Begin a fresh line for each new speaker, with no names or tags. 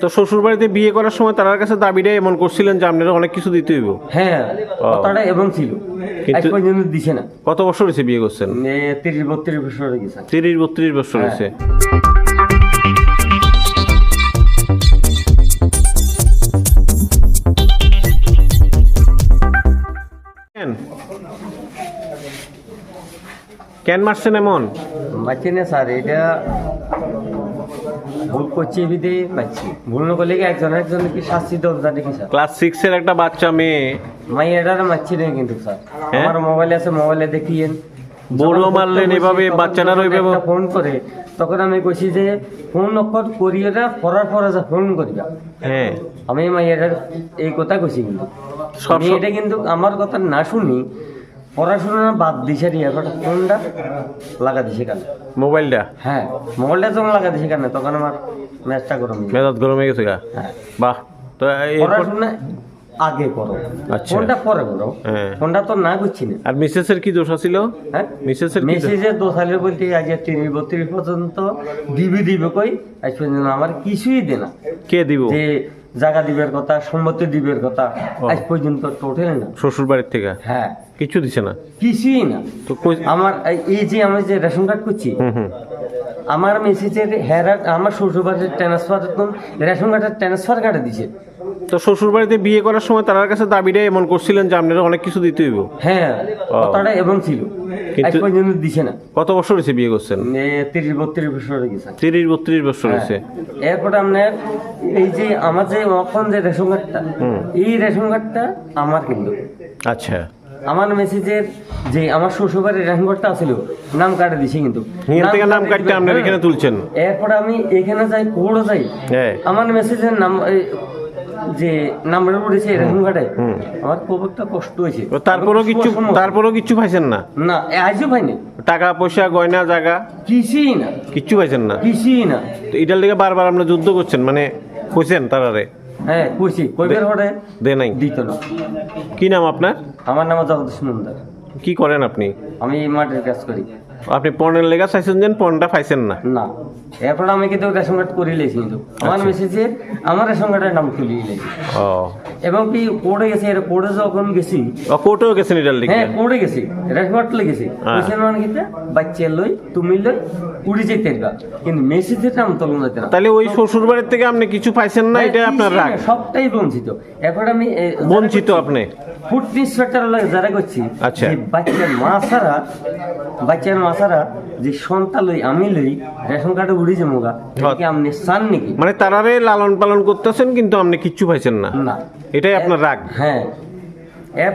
তো শ্বশুর বাড়িতে বিয়ে করার সময় তার কাছে দাবিটা এমন করছিলেন যে আপনারা অনেক কিছু দিতে হইব।
হ্যাঁ কথাটা এবং ছিল।
কিন্তু-
দিছে না।
কত বছর হয়েছে বিয়ে করছেন?
তিরিশ বত্রিশ বছর হয়ে গেছে।
তিরিশ বত্রিশ বছর হয়েছে। কেন? মারছেন এমন?
বাচ্চি না স্যার এটা ভুল করছি এবিতে বাচ্চি ভুল না করলে কি একজন একজন কি শাস্তি দেওয়া জানে কি স্যার?
ক্লাস সিক্স এর একটা বাচ্চা মেয়ে।
মাই এটার মারছি না কিন্তু স্যার।
হ্যাঁ?
আমার মোবাইলে আছে মোবাইলে দেখিয়েন।
বড় মারলেন এভাবে, বাচ্চাটার ওইভাবে-
ফোন করে তখন আমি কইছি যে ফোন অক্ষর করিয়ে না পড়ার পরে যা ফোন করিবা
হ্যাঁ।
আমি মাই এটার এই কথা কইছি কিন্তু। এটা কিন্তু আমার কথা না শুনি পড়াশোনা বাদ দিছে রে এখন ফোনটা লাগা দিছে কেন?
মোবাইলটা?
হ্যাঁ মোবাইলটা যখন লাগা দিছে কেন? তখন আমার গরম
মেজাজ গরম হয়ে গেছে গা?
হ্যাঁ।
বাহ তো
পড়াশোনা আগে করো।
আচ্ছা।
ফোনটা পরে করো।
হ্যাঁ।
ফোনটা তো না করছি না।
আর মিসেসের কি দোষ ছিল
হ্যাঁ?
মিসেসের কি দোষ?
দোষালের বলতে আজ তিরিশ বত্রিশ পর্যন্ত দিবি দিবে কই? আজ পর্যন্ত আমার কিছুই দে না
কে দিব?
যে জায়গা দিবের কথা সম্মতি দিবের কথা আজ পর্যন্ত টোটাল না।
শ্বশুর বাড়ির থেকে?
হ্যাঁ।
কিছু দিছে না?
কিছুই না।
তো
আমার এই- যে আমি যে রেশন কার্ড করছি আমার মেসেজের হেরার আমার শ্বশুরবাড়ির ট্রান্সফার একদম রেশন কার্ডের ট্রান্সফার কার্ডে দিছে।
তো শ্বশুর বাড়িতে বিয়ে করার সময় তার কাছে দাবিটা এমন করছিলেন যে আপনারা অনেক কিছু দিতে হইব?
হ্যাঁ। কথাটা এবং ছিল।
কিন্তু-
পর্যন্ত দিছে না।
কত বছর হয়েছে বিয়ে করছেন?
তিরিশ বত্রিশ বছর হয়ে গেছে।
তিরিশ বত্রিশ বছর
হ্যাঁ।
হয়েছে।
এরপরে আপনার এই যে আমার যে যে রেশন কার্ডটা এই রেশন কার্ডটা আমার কিন্তু।
আচ্ছা।
আমার মেসেজের যে আমার শ্বশুরবাড়ির রেশন কার্ডটা আছিল নাম কার্ডে দিছে কিন্তু।
থেকে নাম
কার্ডে
কাটতে আপনারা
হ্যাঁ।
এখানে তুলছেন।
এরপরে আমি এখানে যাই কোর্টে যাই
হ্যাঁ।
আমার মেসেজের নাম যে নাম্বার উঠেছে কার্ডে আমার খুব একটা কষ্ট হয়েছে।
তারপরও কিচ্ছু তারপরও কিচ্ছু পাইছেন না?
না আজও পাইনি।
টাকা পয়সা গয়না জায়গা?
কিছুই না।
কিচ্ছু পাইছেন না?
কিছুই না।
তো এটার লেগে বারবার আমরা যুদ্ধ করছেন মানে কইছেন তারারে?
হ্যাঁ কইছি। কইবের হরে
দে নাই।
দিত না।
কি নাম আপনার?
আমার নাম জগদীশ মন্দার
কি করেন আপনি?
আমি কাজ করি।
আপনি পর্নের লেগা চাইছেন যে পর্নটা পাইছেন না?
না। এরপর আমি কিন্তু রেশন কার্ড করে লেছি কিন্তু। আমার
আচ্ছা।
মেসেজে আমার রেশন কার্ডের নাম তুলিয়ে লেছি
ও।
এবং কি কোর্টে গেছি এর কোর্টে যখন গেছি
ও কোর্টেও গেছেন এটার লেগে
হ্যাঁ কোর্টে গেছি। রেশন কার্ড লেগেছি
হ্যাঁ।
ওইখানে মানে কি বাচ্চা লই তুমি লই উড়ি যেতে গা। কিন্তু মেসেজের নাম তুলন যেতে না।
তাহলে ওই শ্বশুর বাড়ির থেকে আপনি কিছু পাইছেন না? এটা আপনার রাগ?
সবটাই বঞ্চিত। এখন আমি
বঞ্চিত আপনি?
ফুড ইন্সপেক্টর লাগে যারা করছি
আচ্ছা।
বাচ্চার মা ছাড়া বাচ্চার মা ছাড়া যে সন্তান লই আমি লই রেশন কার্ডে উড়ি মোগা
হ্যাঁ।
কি আপনি সান নাকি?
মানে তারারে লালন পালন করতেছেন কিন্তু আপনি কিচ্ছু পাইছেন না।
না।
এটাই আপনার রাগ?
হ্যাঁ।